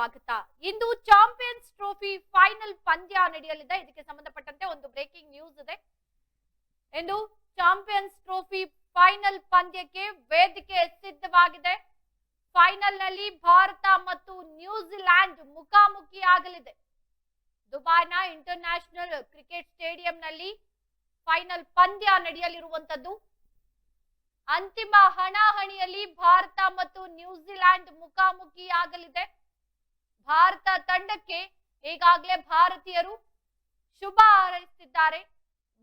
ಸ್ವಾಗತ. ಇಂದು champions trophy final ಪಂದ್ಯ ನಡೆಯಲಿದೆ. ಇದಕ್ಕೆ ಸಂಬಂಧಪಟ್ಟಂತೆ ಒಂದು ಬ್ರೇಕಿಂಗ್ ನ್ಯೂಸ್ ಇದೆ. ಇಂದು ಚಾಂಪಿಯನ್ಸ್ ಟ್ರೋಫಿ ಫೈನಲ್ ಪಂದ್ಯಕ್ಕೆ ವೇದಿಕೆ ಸಿದ್ಧವಾಗಿದೆ. ಫೈನಲ್ನಲ್ಲಿ ಭಾರತ ಮತ್ತು ನ್ಯೂಜಿಲ್ಯಾಂಡ್ ಮುಖಾಮುಖಿ ಆಗಲಿದೆ. ದುಬೈನ ಇಂಟರ್ ನ್ಯಾಷನಲ್ ಕ್ರಿಕೆಟ್ ಸ್ಟೇಡಿಯಂನಲ್ಲಿ ಫೈನಲ್ ಪಂದ್ಯ ನಡೆಯಲಿರುವಂತದ್ದು ಅಂತಿಮ ಹಣಾಹಣಿಯಲ್ಲಿ ಭಾರತ ಮತ್ತು ನ್ಯೂಜಿಲ್ಯಾಂಡ್ ಮುಖಾಮುಖಿ ಆಗಲಿದೆ. ಭಾರತ ತಂಡಕ್ಕೆ ಈಗಾಗಲೇ ಭಾರತೀಯರು ಶುಭ ಹಾರೈಸುತ್ತಿದ್ದಾರೆ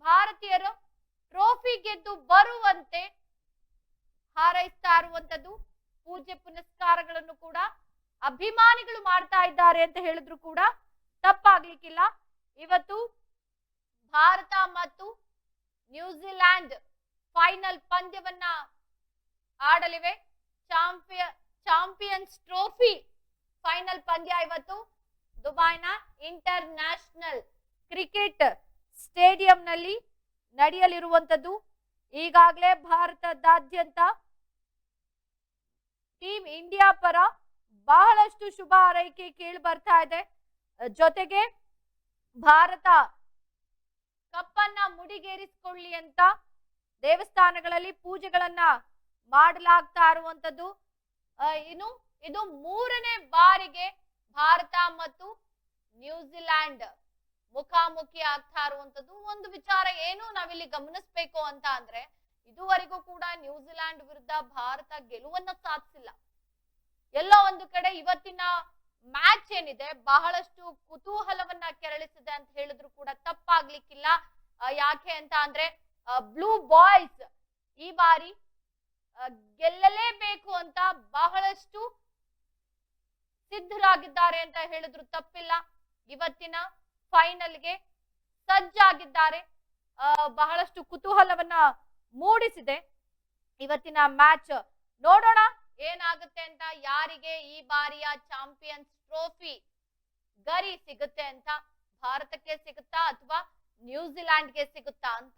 ಭಾರತೀಯರು ಟ್ರೋಫಿ ಗೆದ್ದು ಬರುವಂತೆ ಹಾರೈಸ್ತಾ ಇರುವಂತದ್ದು ಪೂಜೆ ಪುನಸ್ಕಾರಗಳನ್ನು ಕೂಡ ಅಭಿಮಾನಿಗಳು ಮಾಡ್ತಾ ಇದ್ದಾರೆ ಅಂತ ಹೇಳಿದ್ರು ಕೂಡ ತಪ್ಪಾಗ್ಲಿಕ್ಕಿಲ್ಲ. ಇವತ್ತು ಭಾರತ ಮತ್ತು ನ್ಯೂಜಿಲ್ಯಾಂಡ್ ಫೈನಲ್ ಪಂದ್ಯವನ್ನ ಆಡಲಿವೆ. ಚಾಂಪಿಯ, ಚಾಂಪಿಯನ್ಸ್ ಟ್ರೋಫಿ ಫೈನಲ್ ಪಂದ್ಯ ಇವತ್ತು ದುಬೈನ ಇಂಟರ್ ನ್ಯಾಷನಲ್ ಕ್ರಿಕೆಟ್ ಸ್ಟೇಡಿಯಂನಲ್ಲಿ ನಡೆಯಲಿರುವಂತದ್ದು ಈಗಾಗಲೇ ಭಾರತದಾದ್ಯಂತ ಟೀಮ್ ಇಂಡಿಯಾ ಪರ ಬಹಳಷ್ಟು ಶುಭ ಆರೈಕೆ ಕೇಳಿ ಬರ್ತಾ ಇದೆ. ಜೊತೆಗೆ ಭಾರತ ಕಪ್ಪನ್ನ ಮುಡಿಗೇರಿಸಿಕೊಳ್ಳಿ ಅಂತ ದೇವಸ್ಥಾನಗಳಲ್ಲಿ ಪೂಜೆಗಳನ್ನ ಮಾಡಲಾಗ್ತಾ ಇರುವಂತದ್ದು ಇನ್ನು ಇದು ಮೂರನೇ ಬಾರಿಗೆ ಭಾರತ ಮತ್ತು ನ್ಯೂಜಿಲ್ಯಾಂಡ್ ಮುಖಾಮುಖಿ ಆಗ್ತಾ ಇರುವಂತದ್ದು ಒಂದು ವಿಚಾರ ಏನು ನಾವಿಲ್ಲಿ ಗಮನಿಸ್ಬೇಕು ಅಂತ ಅಂದ್ರೆ, ಇದುವರೆಗೂ ಕೂಡ ನ್ಯೂಜಿಲ್ಯಾಂಡ್ ವಿರುದ್ಧ ಭಾರತ ಗೆಲುವನ್ನ ಸಾಧಿಸಿಲ್ಲ. ಎಲ್ಲ ಒಂದು ಕಡೆ ಇವತ್ತಿನ ಮ್ಯಾಚ್ ಏನಿದೆ, ಬಹಳಷ್ಟು ಕುತೂಹಲವನ್ನ ಕೆರಳಿಸಿದೆ ಅಂತ ಹೇಳಿದ್ರು ಕೂಡ ತಪ್ಪಾಗ್ಲಿಕ್ಕಿಲ್ಲ. ಯಾಕೆ ಅಂತ ಅಂದ್ರೆ ಬ್ಲೂ ಬಾಯ್ಸ್ ಈ ಬಾರಿ ಗೆಲ್ಲಲೇಬೇಕು ಅಂತ ಬಹಳಷ್ಟು ಸಿದ್ಧರಾಗಿದ್ದಾರೆ ಅಂತ ಹೇಳಿದ್ರು ತಪ್ಪಿಲ್ಲ. ಇವತ್ತಿನ ಫೈನಲ್ಗೆ ಸಜ್ಜಾಗಿದ್ದಾರೆ. ಬಹಳಷ್ಟು ಕುತೂಹಲವನ್ನ ಮೂಡಿಸಿದೆ. ಇವತ್ತಿನ ಮ್ಯಾಚ್ ನೋಡೋಣ ಏನಾಗುತ್ತೆ ಅಂತ, ಯಾರಿಗೆ ಈ ಬಾರಿಯ ಚಾಂಪಿಯನ್ಸ್ ಟ್ರೋಫಿ ಗರಿ ಸಿಗುತ್ತೆ ಅಂತ, ಭಾರತಕ್ಕೆ ಸಿಗುತ್ತಾ ಅಥವಾ ನ್ಯೂಜಿಲ್ಯಾಂಡ್ಗೆ ಸಿಗುತ್ತಾ ಅಂತ.